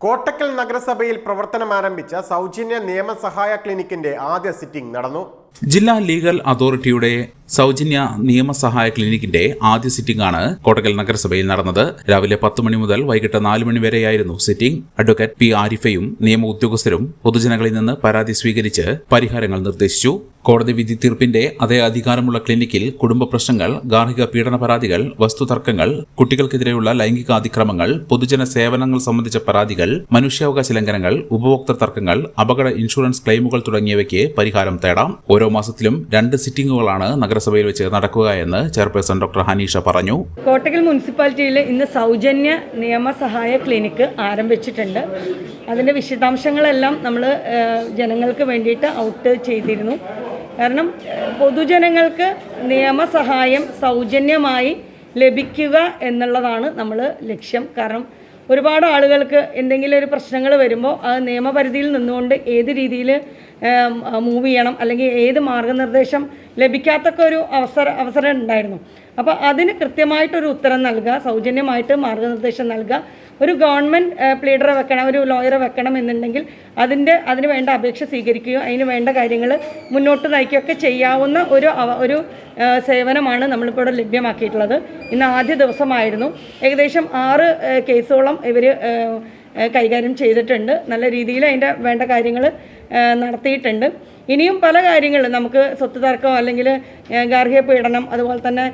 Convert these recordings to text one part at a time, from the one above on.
Kottakkal നഗരസഭയിൽ പ്രവർത്തനം ആരംഭിച്ച സൗജന്യ നിയമസഹായ ക്ലിനിക്കിന്റെ ആദ്യ സിറ്റിംഗ് നടന്നു. ജില്ലാ ലീഗൽ അതോറിറ്റിയുടെ സൗജന്യ നിയമസഹായ ക്ലിനിക്കിന്റെ ആദ്യ സിറ്റിംഗ് ആണ് കോട്ടക്കൽ നഗരസഭയിൽ നടന്നത്. രാവിലെ പത്ത് മണി മുതൽ വൈകിട്ട് നാല് മണി വരെയായിരുന്നു സിറ്റിംഗ്. അഡ്വക്കേറ്റ് പി ആരിഫയും നിയമ ഉദ്യോഗസ്ഥരും പൊതുജനങ്ങളിൽ നിന്ന് പരാതി സ്വീകരിച്ച് പരിഹാരങ്ങൾ നിർദ്ദേശിച്ചു. കോടതി വിധി തീർപ്പിന്റെ അതേ അധികാരമുള്ള ക്ലിനിക്കിൽ കുടുംബ പ്രശ്നങ്ങൾ ഗാർഹിക പീഡന പരാതികൾ വസ്തുതർക്കങ്ങൾ കുട്ടികൾക്കെതിരെയുള്ള ലൈംഗിക അതിക്രമങ്ങൾ പൊതുജന സേവനങ്ങൾ സംബന്ധിച്ച പരാതികൾ മനുഷ്യാവകാശ ലംഘനങ്ങൾ ഉപഭോക്തൃ തർക്കങ്ങൾ അപകട ഇൻഷുറൻസ് ക്ലെയിമുകൾ തുടങ്ങിയവയ്ക്ക് പരിഹാരം തേടാം. ഓരോ മാസത്തിലും രണ്ട് സിറ്റിംഗുകളാണ് നഗരസഭയിൽ വെച്ച് നടക്കുക എന്ന് ചെയർപേഴ്സൺ ഡോക്ടർ ഹനീഷ പറഞ്ഞു. കോട്ടകൽ മുനിസിപ്പാലിറ്റിയിൽ ഇന്ന് സൗജന്യ നിയമസഹായ ക്ലിനിക്ക് ആരംഭിച്ചിട്ടുണ്ട്. അതിന്റെ വിശദാംശങ്ങളെല്ലാം നമ്മൾ ജനങ്ങൾക്ക് വേണ്ടിയിട്ട് ഔട്ട് ചെയ്തിരുന്നു. കാരണം പൊതുജനങ്ങൾക്ക് നിയമസഹായം സൗജന്യമായി ലഭിക്കുക എന്നുള്ളതാണ് നമ്മൾ ലക്ഷ്യം. കാരണം ഒരുപാട് ആളുകൾക്ക് എന്തെങ്കിലും ഒരു പ്രശ്നങ്ങൾ വരുമ്പോൾ അത് നിയമപരിധിയിൽ നിന്നുകൊണ്ട് ഏത് രീതിയിൽ മൂവ് ചെയ്യണം അല്ലെങ്കിൽ ഏത് മാർഗനിർദ്ദേശം ലഭിക്കാത്തൊക്കെ ഒരു അവസര അവസരം ഉണ്ടായിരുന്നു അപ്പോൾ അതിന് കൃത്യമായിട്ടൊരു ഉത്തരം നൽകുക സൗജന്യമായിട്ട് മാർഗനിർദ്ദേശം നൽകുക. ഒരു ഗവൺമെന്റ് പ്ലീഡറെ വെക്കണം ഒരു ലോയറെ വെക്കണം എന്നുണ്ടെങ്കിൽ അതിന്റെ അതിന് വേണ്ട അപേക്ഷ സ്വീകരിക്കുകയും അതിന് വേണ്ട കാര്യങ്ങൾ മുന്നോട്ട് നയിക്കുകയൊക്കെ ചെയ്യാവുന്ന ഒരു ഒരു സേവനമാണ് നമ്മളിപ്പോൾ ഇവിടെ ലഭ്യമാക്കിയിട്ടുള്ളത്. ഇന്ന് ആദ്യ ദിവസമായിരുന്നു. ഏകദേശം ആറ് കേസോളം ഇവർ കൈകാര്യം ചെയ്തിട്ടുണ്ട്. നല്ല രീതിയിൽ അതിന്റെ വേണ്ട കാര്യങ്ങൾ നടത്തിയിട്ടുണ്ട്. ഇനിയും പല കാര്യങ്ങളും നമുക്ക് സ്വത്ത് തർക്കം അല്ലെങ്കിൽ ഗാർഹിക പീഡനം അതുപോലെ തന്നെ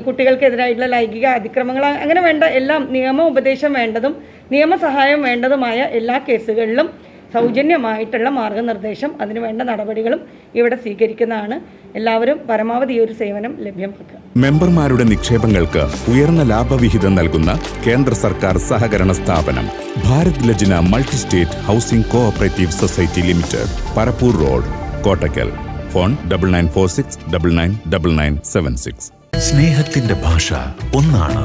കുട്ടികൾക്കെതിരായിട്ടുള്ള ലൈംഗിക അതിക്രമങ്ങൾ അങ്ങനെ വേണ്ട എല്ലാം നിയമ ഉപദേശം വേണ്ടതും നിയമസഹായം വേണ്ടതുമായ എല്ലാ കേസുകളിലും സൗജന്യമായിട്ടുള്ള മാർഗനിർദ്ദേശം അതിന് വേണ്ട നടപടികളും ഇവിടെ സ്വീകരിക്കുന്നതാണ്. എല്ലാവരും പരമാവധി ഈ ഒരു സേവനം ലഭ്യമാക്കുക. മെമ്പർമാരുടെ നിക്ഷേപങ്ങൾക്ക് ഉയർന്ന ലാഭവിഹിതം നൽകുന്ന കേന്ദ്ര സർക്കാർ സഹകരണ സ്ഥാപനം Bharat Lajna multi state housing cooperative society limited Parappur road Kottakkal. Phone double nine four six double nine double nine seven six സ്നേഹത്തിന്റെ ഭാഷ ഒന്നാണ്.